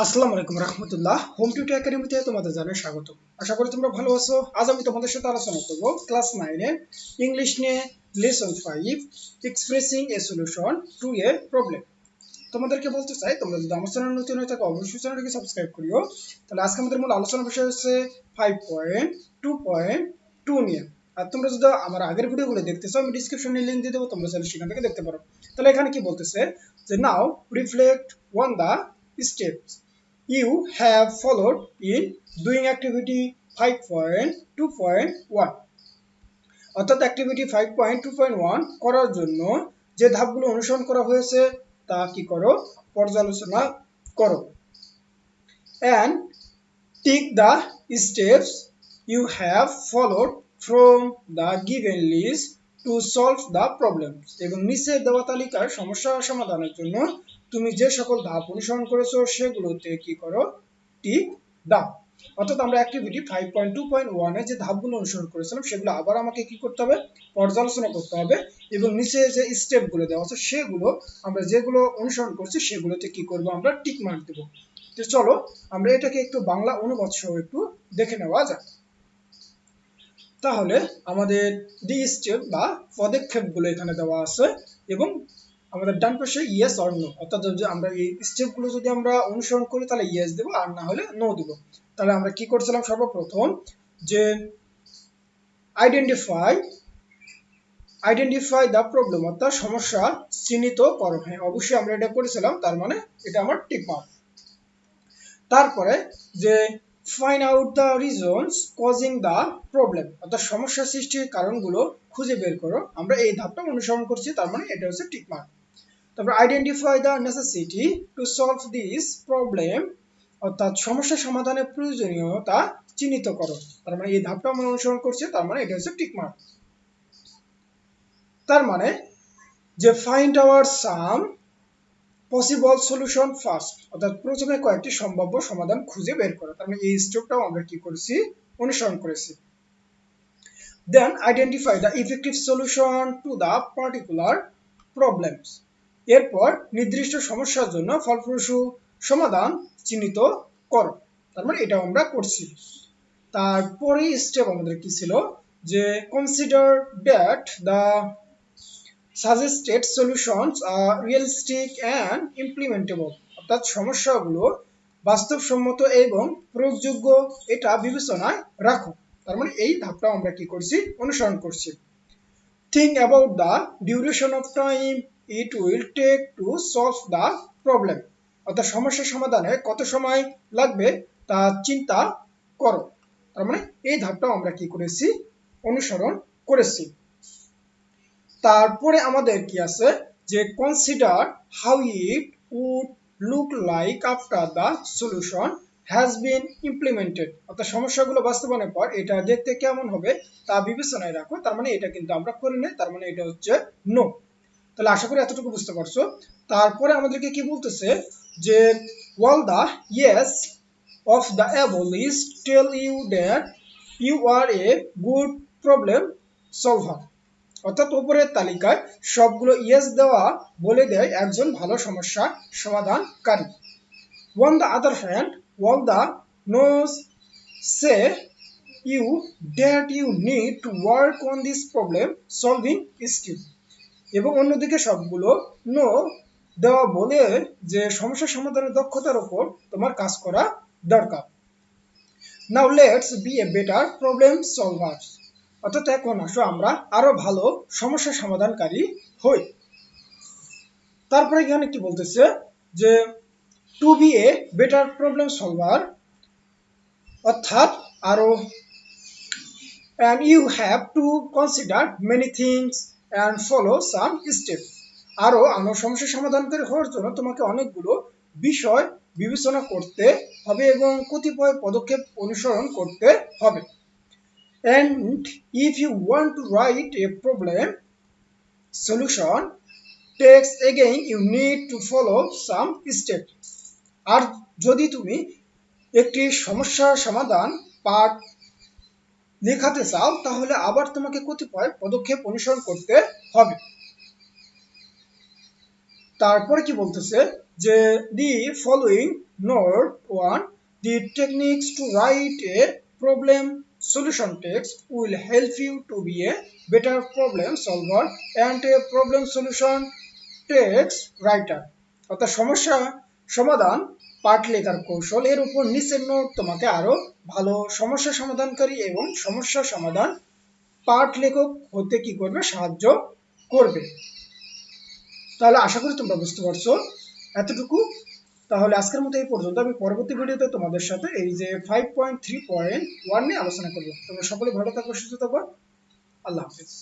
আসসালামু আলাইকুম রহমতুল্লাহ। Home tutor একাডেমিতে তোমাদের জানাই স্বাগত। আশা করি তোমরা ভালো আছো। আজ আমি তোমাদের সাথে আলোচনা করব ক্লাস নাইনে ইংলিশ নিয়ে lesson five, expressing a solution to a problem. তোমাদেরকে বলতে চাই, তোমরা যদি আমার চ্যানেল নতুন হয়ে থাকো, অবশ্যই চ্যানেলটিকে সাবস্ক্রাইব করিও। তাহলে আজকে আমাদের মূল আলোচনা বিষয় হচ্ছে five point two point two নিয়ে। আর তোমরা যদি আমার আগের ভিডিওগুলো দেখতেছো আমি ডিসক্রিপশনে লিঙ্ক দিয়ে দেবো, তোমরা চাইলে সেখান থেকে দেখতে পারো। তাহলে এখানে কি বলতেছে? যে now reflect on the steps you have followed in doing activity 5.2.1 অর্থাৎ অ্যাক্টিভিটি 5.2.1 করার জন্য যে ধাপগুলো অনুসরণ করা হয়েছে তা কি করো পর্যালোচনা করো and take the steps you have followed from the given list to solve the problem এবং নিচে দেওয়া তালিকার সমস্যা সমাধানের জন্য তুমি যে সকল ধাপ অনুসরণ করেছ, সেগুলোতে কি করো? টিক দাও অর্থাৎ আমরা activity five point two point ওয়ানে যে ধাপগুলো অনুসরণ করেছিলাম, সেগুলো আবার আমাকে কি করতে হবে? পর্যালোচনা করতে হবে। এবং নিচে যে স্টেপগুলো দেওয়া আছে, সেগুলো আমরা যেগুলো অনুসরণ করছি, সেগুলোতে কি করব? আমরা টিক মার্ক দেবো। তো চলো, আমরা এটাকে একটু বাংলা অনুবাদ সহ একটু দেখে নেওয়া যাক। তাহলে আমাদের ডি স্টেপ বা পদক্ষেপগুলো এখানে দেওয়া আছে এবং আমাদের ডান পাশে ইয়েস অর নো অর্থাৎ আমরা এই স্টেপগুলো যদি আমরা অনুসরণ করি, তাহলে ইয়েস দেবো আর না হলে নো দেবো। তাহলে আমরা কি করছিলাম সর্বপ্রথম? যে আইডেন্টিফাই আইডেন্টিফাই দ্য প্রবলেম অর্থাৎ সমস্যা চিহ্নিত করো। হ্যাঁ অবশ্যই আমরা এটা করেছিলাম, তার মানে এটা আমার টিক মার্ক তারপরে যে find out the reasons causing the problem অর্থাৎ সমস্যা সৃষ্টির কারণগুলো খুঁজে বের করো। আমরা এই ধাপটা অনুসরণ করছি, তার মানে এটা হচ্ছে টিক মার্ক তারপর identify the necessity to solve this problem অর্থাৎ সমস্যা সমাধানের প্রয়োজনীয়তা চিহ্নিত করো। তার মানে এই ধাপটা আমরা অনুসরণ করছি, তার মানে এটা হচ্ছে টিক মার্ক তার মানে যে find our some possible solution first অর্থাৎ প্রথমে কয়েকটি সম্ভাব্য সমাধান খুঁজে বের করো। তার মানে এই স্টেপটাও আমরা কি করেছি? অনুসরণ করেছি। Then identify the effective solution to the particular problems এরপর নির্দিষ্ট সমস্যার জন্য ফলপ্রসূ সমাধান চিহ্নিত করো। তার মানে এটা আমরা করছি। তারপরে স্টেপ আমাদের কি ছিল? যে consider that the suggested solutions are realistic and implementable অর্থাৎ সমস্যাগুলো বাস্তবসম্মত এবং প্রয়োগযোগ্য এটা বিবেচনায় রাখো। তার মানে এই ধাপটা আমরা কি করছি? অনুসরণ করছি। Think about the duration of time it will take to solve the problem অর্থাৎ সমস্যা সমাধানে কত সময় লাগবে তা চিন্তা করো। তার মানে এই ধাপটাও আমরা কি করেছি? অনুসরণ করেছি। তারপরে আমাদের কি আছে? যে consider how it would look like after the solution has been implemented অর্থাৎ সমস্যাগুলো বাস্তবায়নের পর এটা দেখতে কেমন হবে তা বিবেচনায় রাখো। তার মানে এটা কিন্তু আমরা করি নাই, তার মানে এটা হচ্ছে নো তাহলে আশা করি এতটুকু বুঝতে পারছ। তারপরে আমাদেরকে কি বলতেছে? যে all the yes of the able is tell you that you are a good problem solver অর্থাৎ উপরের তালিকায় সবগুলো ইয়েস দেওয়া বলে দেয় একজন ভালো সমস্যা সমাধানকারী। On the other hand all the noes say you that you need to work on this problem solving skill এবং অন্যদিকে সবগুলো নো দেওয়া বলে যে সমস্যা সমাধানের দক্ষতার উপর তোমার কাজ করা দরকার। Now let's be a better problem solver অর্থাৎ এখন আসো আমরা আরও ভালো সমস্যা সমাধানকারী হই। তারপরে এখানে কি বলতেছে? যে to be a better problem solver অর্থাৎ আরও, and you have to consider many things and follow some steps. আরও আমার সমস্যা সমাধানকারী হওয়ার জন্য তোমাকে অনেকগুলো বিষয় বিবেচনা করতে হবে এবং কতিপয় পদক্ষেপ অনুসরণ করতে হবে। And if you want to write a problem, solution text again, you need to follow some steps. আর যদি তুমি একটি সমস্যা সমাধান পাঠ লেখাতে চাও, তাহলে আবার তোমাকে কতিপয় পদক্ষেপ অনুসরণ করতে হবে। তারপরে কি বলতেছে? যে the following note on the techniques to write a problem solution text will help you to be a better problem solver and a problem solution text writer. অর্থাৎ সমস্যা সমাধান, পাঠ লেখার কৌশল, এর উপর নিচের নোট তোমাকে আরও ভালো সমস্যা সমাধানকারী এবং সমস্যা সমাধান পাঠ লেখক হতে কি করবে? সাহায্য করবে। তাহলে আশা করি তোমরা বুঝতে পারছ। এতটুকু। তাহলে আজকের মতো এই পর্যন্ত। আমি পরবর্তী ভিডিওতে তোমাদের সাথে এই যে five point three point one নিয়ে আলোচনা করব। তোমরা সকলে ভালো থাকব সুস্থ থাকব আল্লাহ হাফিজ।